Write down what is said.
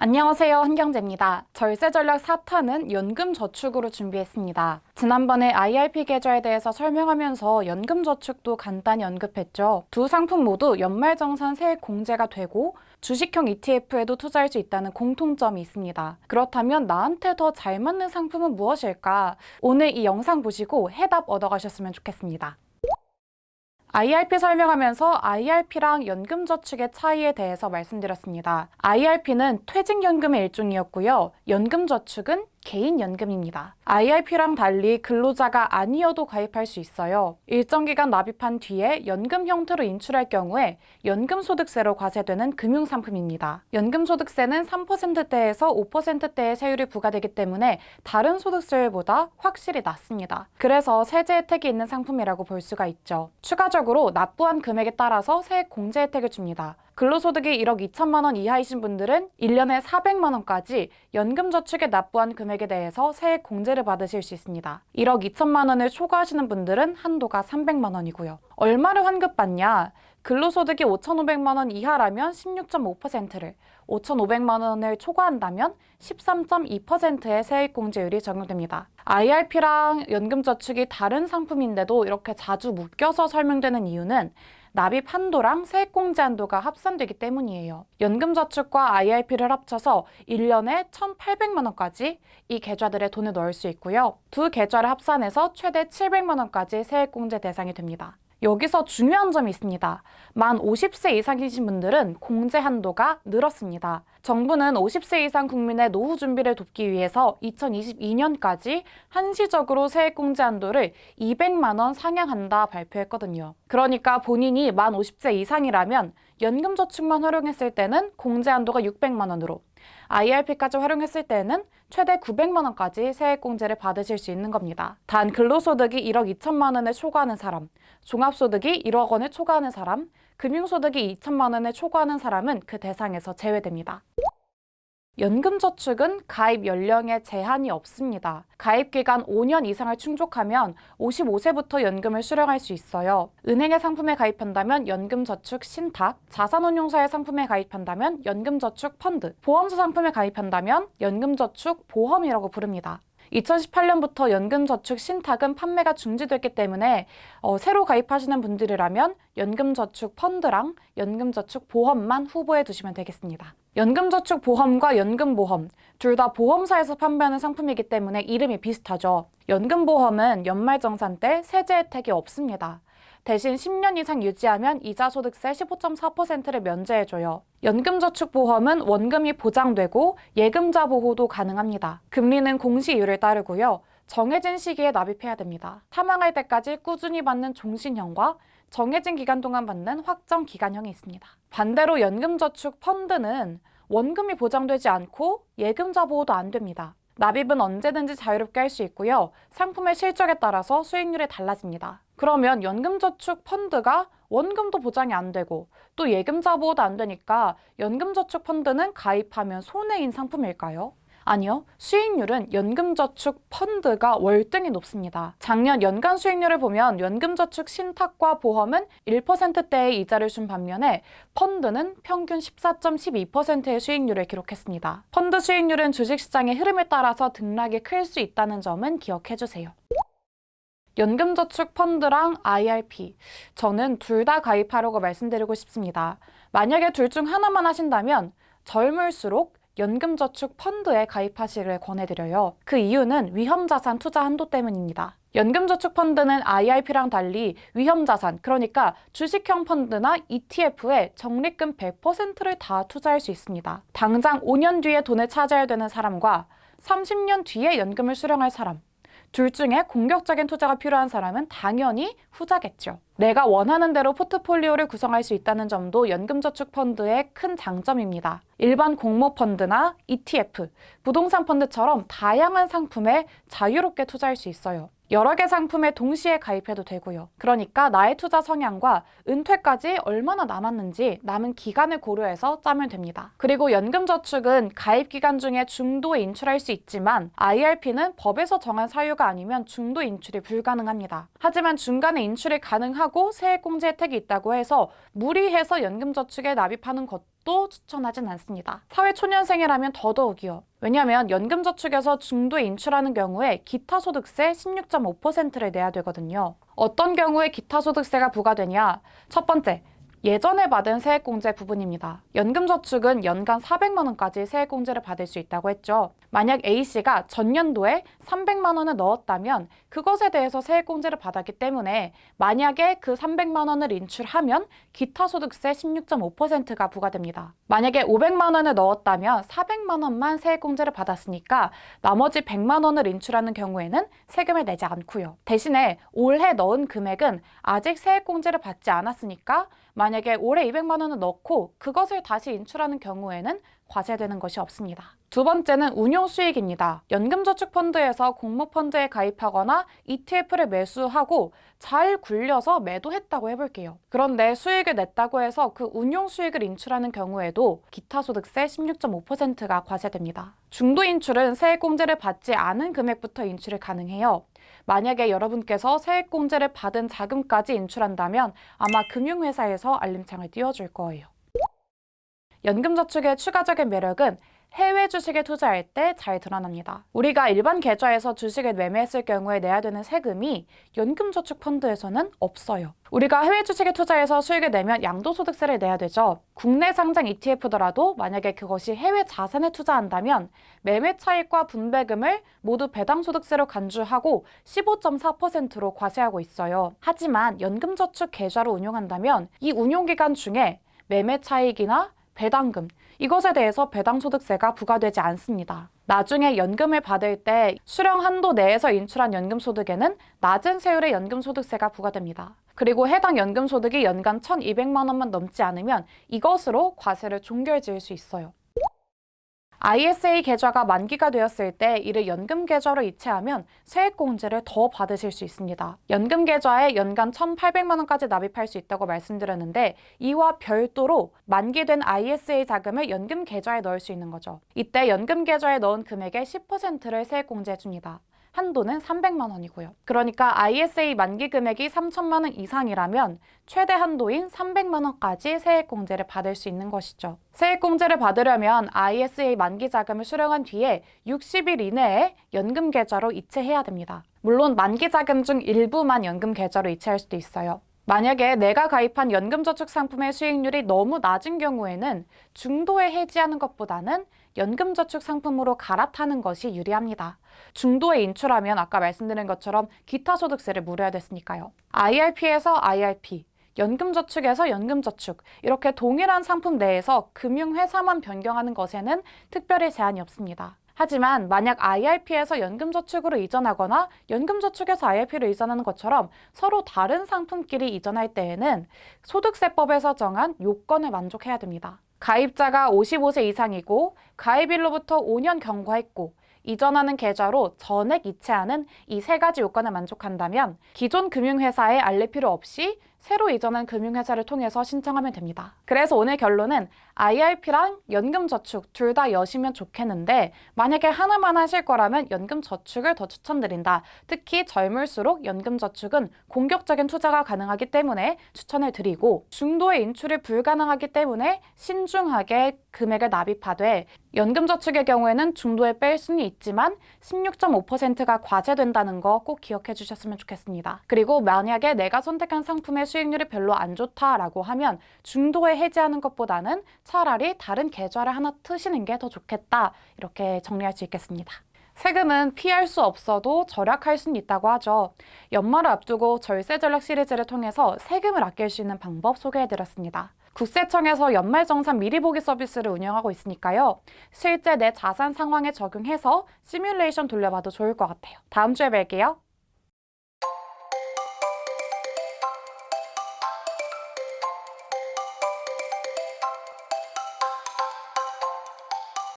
안녕하세요. 한경재입니다. 절세 전략 4탄은 연금 저축으로 준비했습니다. 지난번에 IRP 계좌에 대해서 설명하면서 연금 저축도 간단히 언급했죠. 두 상품 모두 연말정산 세액 공제가 되고 주식형 ETF에도 투자할 수 있다는 공통점이 있습니다. 그렇다면 나한테 더 잘 맞는 상품은 무엇일까? 오늘 이 영상 보시고 해답 얻어가셨으면 좋겠습니다. IRP 설명하면서 IRP랑 연금저축의 차이에 대해서 말씀드렸습니다. IRP는 퇴직연금의 일종이었고요. 연금저축은 개인연금입니다. IRP랑 달리 근로자가 아니어도 가입할 수 있어요. 일정 기간 납입한 뒤에 연금 형태로 인출할 경우에 연금소득세로 과세되는 금융상품입니다. 연금소득세는 3%대에서 5%대의 세율이 부과되기 때문에 다른 소득세율보다 확실히 낮습니다. 그래서 세제 혜택이 있는 상품이라고 볼 수가 있죠. 추가적으로 납부한 금액에 따라서 세액 공제 혜택을 줍니다. 근로소득이 1억 2천만 원 이하이신 분들은 1년에 400만 원까지 연금저축에 납부한 금액에 대해서 세액 공제를 받으실 수 있습니다. 1억 2천만 원을 초과하시는 분들은 한도가 300만 원이고요. 얼마를 환급받냐? 근로소득이 5,500만 원 이하라면 16.5%를, 5,500만 원을 초과한다면 13.2%의 세액 공제율이 적용됩니다. IRP랑 연금저축이 다른 상품인데도 이렇게 자주 묶여서 설명되는 이유는 납입 한도랑 세액공제 한도가 합산되기 때문이에요. 연금저축과 IRP를 합쳐서 1년에 1,800만 원까지 이 계좌들에 돈을 넣을 수 있고요. 두 계좌를 합산해서 최대 700만 원까지 세액공제 대상이 됩니다. 여기서 중요한 점이 있습니다. 만 50세 이상이신 분들은 공제 한도가 늘었습니다. 정부는 50세 이상 국민의 노후 준비를 돕기 위해서 2022년까지 한시적으로 세액 공제 한도를 200만 원 상향한다 발표했거든요. 그러니까 본인이 만 50세 이상이라면 연금 저축만 활용했을 때는 공제 한도가 600만 원으로 IRP까지 활용했을 때는 최대 900만 원까지 세액 공제를 받으실 수 있는 겁니다. 단 근로소득이 1억 2천만 원을 초과하는 사람, 종합소득이 1억 원을 초과하는 사람, 금융소득이 2천만 원을 초과하는 사람은 그 대상에서 제외됩니다. 연금저축은 가입 연령에 제한이 없습니다. 가입 기간 5년 이상을 충족하면 55세부터 연금을 수령할 수 있어요. 은행의 상품에 가입한다면 연금저축 신탁, 자산운용사의 상품에 가입한다면 연금저축 펀드, 보험사 상품에 가입한다면 연금저축 보험이라고 부릅니다. 2018년부터 연금저축 신탁은 판매가 중지됐기 때문에 어, 새로 가입하시는 분들이라면 연금저축 펀드랑 연금저축 보험만 후보해 두시면 되겠습니다. 연금저축 보험과 연금보험 둘 다 보험사에서 판매하는 상품이기 때문에 이름이 비슷하죠. 연금보험은 연말정산 때 세제 혜택이 없습니다. 대신 10년 이상 유지하면 이자 소득세 15.4%를 면제해줘요. 연금저축보험은 원금이 보장되고 예금자 보호도 가능합니다. 금리는 공시이율을 따르고요. 정해진 시기에 납입해야 됩니다. 사망할 때까지 꾸준히 받는 종신형과 정해진 기간 동안 받는 확정 기간형이 있습니다. 반대로 연금저축 펀드는 원금이 보장되지 않고 예금자 보호도 안 됩니다. 납입은 언제든지 자유롭게 할 수 있고요. 상품의 실적에 따라서 수익률이 달라집니다. 그러면 연금저축 펀드가 원금도 보장이 안 되고 또 예금자 보호도 안 되니까 연금저축 펀드는 가입하면 손해인 상품일까요? 아니요. 수익률은 연금저축 펀드가 월등히 높습니다. 작년 연간 수익률을 보면 연금저축 신탁과 보험은 1%대의 이자를 준 반면에 펀드는 평균 14.12%의 수익률을 기록했습니다. 펀드 수익률은 주식시장의 흐름에 따라서 등락이 클 수 있다는 점은 기억해 주세요. 연금저축 펀드랑 IRP. 저는 둘 다 가입하려고 말씀드리고 싶습니다. 만약에 둘 중 하나만 하신다면 젊을수록 연금저축 펀드에 가입하시길 권해드려요. 그 이유는 위험자산 투자 한도 때문입니다. 연금저축 펀드는 IRP랑 달리 위험자산, 그러니까 주식형 펀드나 ETF에 적립금 100%를 다 투자할 수 있습니다. 당장 5년 뒤에 돈을 차지해야 되는 사람과 30년 뒤에 연금을 수령할 사람, 둘 중에 공격적인 투자가 필요한 사람은 당연히 후자겠죠. 내가 원하는 대로 포트폴리오를 구성할 수 있다는 점도 연금저축 펀드의 큰 장점입니다. 일반 공모 펀드나 ETF, 부동산 펀드처럼 다양한 상품에 자유롭게 투자할 수 있어요. 여러 개 상품에 동시에 가입해도 되고요. 그러니까 나의 투자 성향과 은퇴까지 얼마나 남았는지 남은 기간을 고려해서 짜면 됩니다. 그리고 연금저축은 가입 기간 중에 중도에 인출할 수 있지만 IRP는 법에서 정한 사유가 아니면 중도 인출이 불가능합니다. 하지만 중간에 인출이 가능하고 세액공제 혜택이 있다고 해서 무리해서 연금저축에 납입하는 것도 것도 추천하진 않습니다. 사회초년생이라면 더더욱이요. 왜냐하면 연금저축에서 중도에 인출하는 경우에 기타소득세 16.5%를 내야 되거든요. 어떤 경우에 기타소득세가 부과되냐? 첫 번째, 예전에 받은 세액공제 부분입니다. 연금저축은 연간 400만 원까지 세액공제를 받을 수 있다고 했죠. 만약 A씨가 전년도에 300만 원을 넣었다면 그것에 대해서 세액공제를 받았기 때문에 만약에 그 300만 원을 인출하면 기타소득세 16.5%가 부과됩니다. 만약에 500만 원을 넣었다면 400만 원만 세액공제를 받았으니까 나머지 100만 원을 인출하는 경우에는 세금을 내지 않고요. 대신에 올해 넣은 금액은 아직 세액공제를 받지 않았으니까 만약에 올해 200만 원을 넣고 그것을 다시 인출하는 경우에는 과세되는 것이 없습니다. 두 번째는 운용 수익입니다. 연금저축펀드에서 공모펀드에 가입하거나 ETF를 매수하고 잘 굴려서 매도했다고 해볼게요. 그런데 수익을 냈다고 해서 그 운용 수익을 인출하는 경우에도 기타소득세 16.5%가 과세됩니다. 중도 인출은 세액공제를 받지 않은 금액부터 인출이 가능해요. 만약에 여러분께서 세액공제를 받은 자금까지 인출한다면 아마 금융회사에서 알림창을 띄워줄 거예요. 연금저축의 추가적인 매력은 해외 주식에 투자할 때 잘 드러납니다. 우리가 일반 계좌에서 주식을 매매했을 경우에 내야 되는 세금이 연금저축 펀드에서는 없어요. 우리가 해외 주식에 투자해서 수익을 내면 양도소득세를 내야 되죠. 국내 상장 ETF더라도 만약에 그것이 해외 자산에 투자한다면 매매 차익과 분배금을 모두 배당소득세로 간주하고 15.4%로 과세하고 있어요. 하지만 연금저축 계좌로 운용한다면 이 운용기간 중에 매매 차익이나 배당금, 이것에 대해서 배당소득세가 부과되지 않습니다. 나중에 연금을 받을 때 수령 한도 내에서 인출한 연금소득에는 낮은 세율의 연금소득세가 부과됩니다. 그리고 해당 연금소득이 연간 1,200만 원만 넘지 않으면 이것으로 과세를 종결 지을 수 있어요. ISA 계좌가 만기가 되었을 때 이를 연금 계좌로 이체하면 세액공제를 더 받으실 수 있습니다. 연금 계좌에 연간 1,800만 원까지 납입할 수 있다고 말씀드렸는데 이와 별도로 만기된 ISA 자금을 연금 계좌에 넣을 수 있는 거죠. 이때 연금 계좌에 넣은 금액의 10%를 세액공제해 줍니다. 한도는 300만 원이고요. 그러니까 ISA 만기 금액이 3천만 원 이상이라면 최대 한도인 300만 원까지 세액 공제를 받을 수 있는 것이죠. 세액 공제를 받으려면 ISA 만기 자금을 수령한 뒤에 60일 이내에 연금 계좌로 이체해야 됩니다. 물론 만기 자금 중 일부만 연금 계좌로 이체할 수도 있어요. 만약에 내가 가입한 연금저축 상품의 수익률이 너무 낮은 경우에는 중도에 해지하는 것보다는 연금저축 상품으로 갈아타는 것이 유리합니다. 중도에 인출하면 아까 말씀드린 것처럼 기타 소득세를 물어야 됐으니까요. IRP에서 IRP, 연금저축에서 연금저축 이렇게 동일한 상품 내에서 금융회사만 변경하는 것에는 특별히 제한이 없습니다. 하지만 만약 IRP에서 연금저축으로 이전하거나 연금저축에서 IRP로 이전하는 것처럼 서로 다른 상품끼리 이전할 때에는 소득세법에서 정한 요건을 만족해야 됩니다. 가입자가 55세 이상이고 가입일로부터 5년 경과했고 이전하는 계좌로 전액 이체하는 이 세 가지 요건을 만족한다면 기존 금융회사에 알릴 필요 없이 새로 이전한 금융회사를 통해서 신청하면 됩니다. 그래서 오늘 결론은 IRP랑 연금저축 둘 다 여시면 좋겠는데 만약에 하나만 하실 거라면 연금저축을 더 추천드린다. 특히 젊을수록 연금저축은 공격적인 투자가 가능하기 때문에 추천을 드리고 중도의 인출이 불가능하기 때문에 신중하게 금액을 납입하되 연금저축의 경우에는 중도에 뺄 수는 있지만 16.5%가 과세된다는 거 꼭 기억해 주셨으면 좋겠습니다. 그리고 만약에 내가 선택한 상품의 수익률이 별로 안 좋다라고 하면 중도에 해지하는 것보다는 차라리 다른 계좌를 하나 트시는 게 더 좋겠다. 이렇게 정리할 수 있겠습니다. 세금은 피할 수 없어도 절약할 수는 있다고 하죠. 연말을 앞두고 절세 전략 시리즈를 통해서 세금을 아낄 수 있는 방법 소개해드렸습니다. 국세청에서 연말정산 미리 보기 서비스를 운영하고 있으니까요. 실제 내 자산 상황에 적용해서 시뮬레이션 돌려봐도 좋을 것 같아요. 다음 주에 뵐게요.